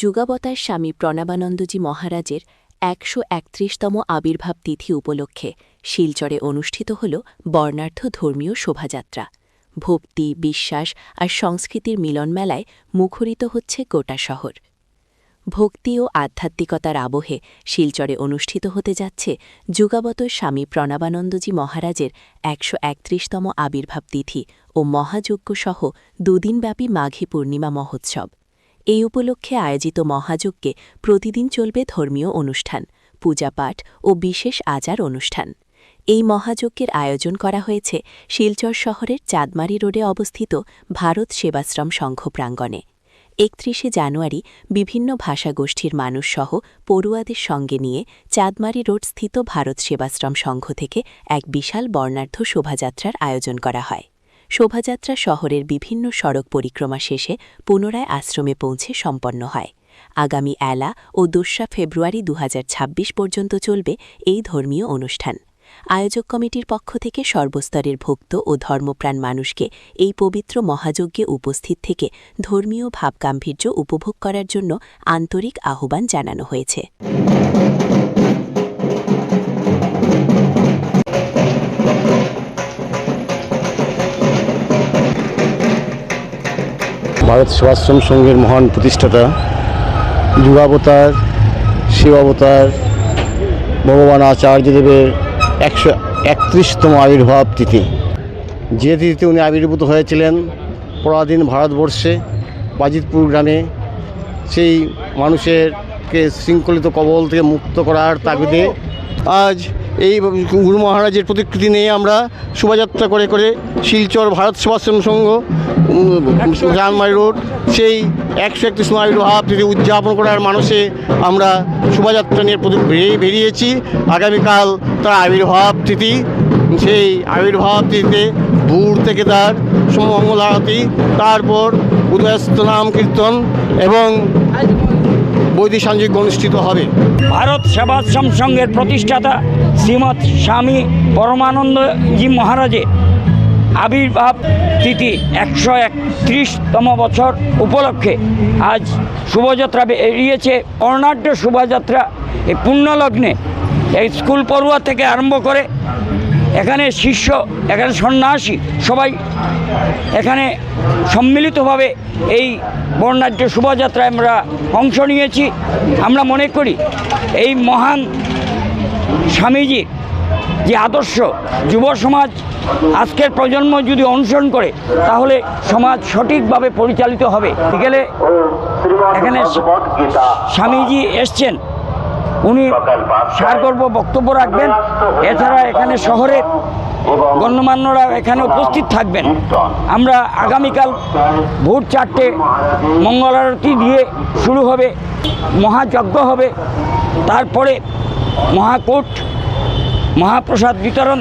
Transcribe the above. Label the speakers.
Speaker 1: যুগাবতার স্বামী প্রণবানন্দজি মহারাজের একশো একত্রিশতম আবির্ভাব তিথি উপলক্ষে শিলচরে অনুষ্ঠিত হল বর্ণাঢ্য ধর্মীয় শোভাযাত্রা। ভক্তি, বিশ্বাস আর সংস্কৃতির মিলনমেলায় মুখরিত হচ্ছে গোটা শহর। ভক্তি ও আধ্যাত্মিকতার আবহে শিলচরে অনুষ্ঠিত হতে যাচ্ছে যুগাবত স্বামী প্রণবানন্দজি মহারাজের একশো একত্রিশতম আবির্ভাব তিথি ও মহাযজ্ঞসহ দুদিনব্যাপী মাঘী পূর্ণিমা মহোৎসব। এই উপলক্ষে আয়োজিত মহাযজ্ঞে প্রতিদিন চলবে ধর্মীয় অনুষ্ঠান, পূজাপাঠ ও বিশেষ আচার অনুষ্ঠান। এই মহাযজ্ঞের আয়োজন করা হয়েছে শিলচর শহরের চাঁদমারি রোডে অবস্থিত ভারত সেবাশ্রম সংঘ প্রাঙ্গণে। একত্রিশে জানুয়ারি বিভিন্ন ভাষাগোষ্ঠীর মানুষসহ পড়ুয়াদের সঙ্গে নিয়ে চাঁদমারি রোড স্থিত ভারত সেবাশ্রম সংঘ থেকে এক বিশাল বর্ণাঢ্য শোভাযাত্রার আয়োজন করা হয়। শোভাযাত্রা শহরের বিভিন্ন সড়ক পরিক্রমা শেষে পুনরায় আশ্রমে পৌঁছে সম্পন্ন হয়। আগামী এলা ও দোসরা ফেব্রুয়ারি দু হাজার ছাব্বিশ পর্যন্ত চলবে এই ধর্মীয় অনুষ্ঠান। আয়োজক কমিটির পক্ষ থেকে সর্বস্তরের ভক্ত ও ধর্মপ্রাণ মানুষকে এই পবিত্র মহাযজ্ঞে উপস্থিত থেকে ধর্মীয় ভাবগাম্ভীর্য উপভোগ করার জন্য আন্তরিক আহ্বান জানানো হয়েছে।
Speaker 2: ভারত সেবাশ্রম সংঘের মহান প্রতিষ্ঠাতা, যুগাবতার, শিবাবতার, ভগবান আচার্যদেবের একশো একত্রিশতম আবির্ভাব তিথি। যে তিথিতে উনি আবির্ভূত হয়েছিলেন পরাধীন ভারতবর্ষে, বাজিতপুর গ্রামে, সেই মানুষেরকে শৃঙ্খলিত কবল থেকে মুক্ত করার তাগিদে আজ এই গুরু মহারাজের প্রতিকৃতি নিয়ে আমরা শোভাযাত্রা করে করে শিলচর ভারত সেবাশ্রম সংঘ জানমারি রোড, সেই একশো একত্রিশ আবির্ভাব তিথি উদযাপন করার মানুষে আমরা শোভাযাত্রা নিয়ে বেরিয়েছি। আগামীকাল তার আবির্ভাব তিথি, সেই আবির্ভাব তিথিতে ভোর থেকে তার মঙ্গল আরতি তারপর উদয়স্ত নাম কীর্তন এবং বৈদিক অনুষ্ঠিত হবে।
Speaker 3: ভারত সেবাশ্রম সংঘের প্রতিষ্ঠাতা শ্রীমৎ স্বামী পরমানন্দজি মহারাজের আবির্ভাব তিথি একশো একত্রিশতম বছর উপলক্ষে আজ শোভাযাত্রা বেরিয়েছে অর্ণাঢ্য শোভাযাত্রা এই পুণ্যলগ্নে। এই স্কুল পড়ুয়া থেকে আরম্ভ করে এখানে শিষ্য এখানে সন্ন্যাসী সবাই এখানে সম্মিলিতভাবে এই বর্ণাঢ্য শোভাযাত্রায় আমরা অংশ নিয়েছি। আমরা মনে করি এই মহান স্বামীজির যে আদর্শ যুব সমাজ আজকের প্রজন্ম যদি অনুসরণ করে তাহলে সমাজ সঠিকভাবে পরিচালিত হবে। বিকেলে এখানে স্বামীজি এসছেন। উনি সারগর্ব বক্তব্য রাখবেন। এছাড়া এখানে শহরের গণ্যমান্যরা এখানে উপস্থিত থাকবেন। আমরা আগামীকাল ভোর চারটে মঙ্গল আরতি দিয়ে শুরু হবে মহাযজ্ঞ হবে। তারপরে মহাকোট মহাপ্রসাদ বিতরণ